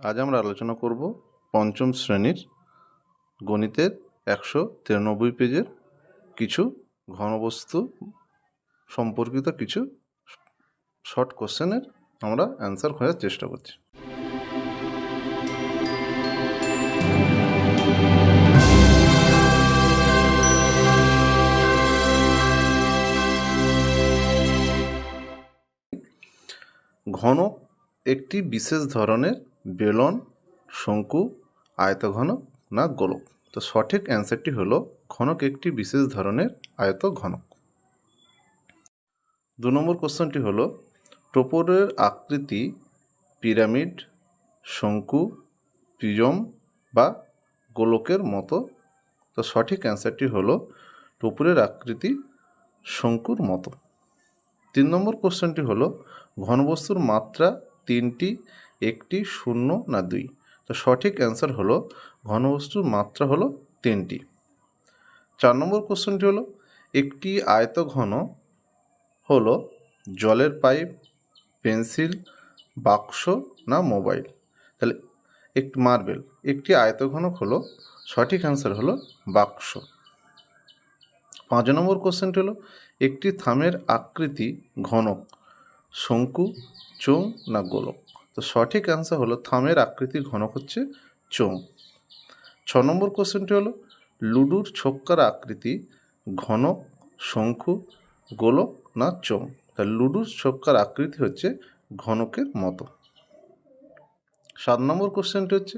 আজ আমরা আলোচনা করব পঞ্চম শ্রেণির গণিতের একশো তিরানব্বই পেজের কিছু ঘনবস্তু সম্পর্কিত কিছু শর্ট কোশ্চেনের আমরা অ্যান্সার খোঁজার চেষ্টা করছি। ঘনক একটি বিশেষ ধরনের বেলন, শঙ্কু আয়তঘনক না গোলক। তো সঠিক অ্যান্সারটি হলো ঘনক একটি বিশেষ ধরনের আয়ত ঘনক দু নম্বর কোশ্চেনটি হলো, টোপরের আকৃতি পিরামিড, শঙ্কু, প্রিজম বা গোলকের মতো? তো সঠিক অ্যান্সারটি হলো টোপরের আকৃতি শঙ্কুর মতো। তিন নম্বর কোশ্চেনটি হলো, ঘনবস্তুর মাত্রা তিনটি একটি শূন্য না দুই? তো সঠিক অ্যান্সার হলো, ঘনবস্তুর মাত্রা হলো তিনটি। চার নম্বর কোশ্চেনটি হলো, একটি আয়তঘন হলো জলের পাইপ, পেন্সিল, বাক্স না মোবাইল? তাহলে একটি মার্বেল, একটি আয়তঘনক হলো, সঠিক অ্যান্সার হলো বাক্স। পাঁচ নম্বর কোশ্চেনটি হলো, একটি থামের আকৃতি ঘনক, শঙ্কু চোং না গোলক? তো সঠিক অ্যান্সার হলো থামের আকৃতি ঘনক হচ্ছে চোং ছ নম্বর কোশ্চেনটি হলো, লুডুর ছক্কার আকৃতি ঘনক শঙ্কু গোলক না চোং তা লুডুর ছক্কার আকৃতি হচ্ছে ঘনকের মতো। সাত নম্বর কোশ্চেনটি হচ্ছে,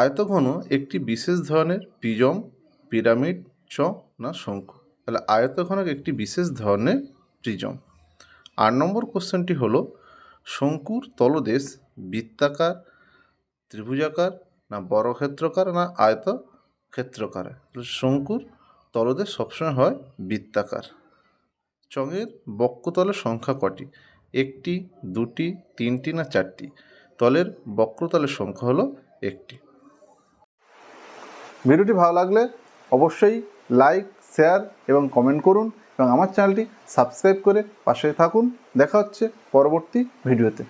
আয়তঘন একটি বিশেষ ধরনের প্রিজম, পিরামিড চ না শঙ্কু তাহলে আয়তঘনক একটি বিশেষ ধরনের প্রিজম। আট নম্বর কোশ্চেনটি হলো শঙ্কুর তলদেশ বৃত্তাকার, ত্রিভুজাকার না বর্গক্ষেত্রকার না আয়ত ক্ষেত্রকার শঙ্কুর তলদেশ সবসময় হয় বৃত্তাকার। চঙের বক্রতলের সংখ্যা কটি? একটি, দুটি, তিনটি না চারটি? তলের বক্রতলের সংখ্যা হলো একটি। ভিডিওটি ভালো লাগলে অবশ্যই লাইক, শেয়ার এবং কমেন্ট করুন। এবং আমার চ্যানেলটি সাবস্ক্রাইব করে পাশে থাকুন। দেখা হচ্ছে পরবর্তী ভিডিওতে